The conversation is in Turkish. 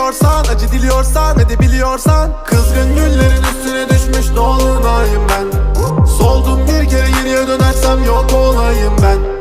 gidiyorsan Acı diliyorsan edebiliyorsan Kızgın güllerin üstüne düşmüş dolunayım ben? Soldum bir kere geriye dönersem yok olayım ben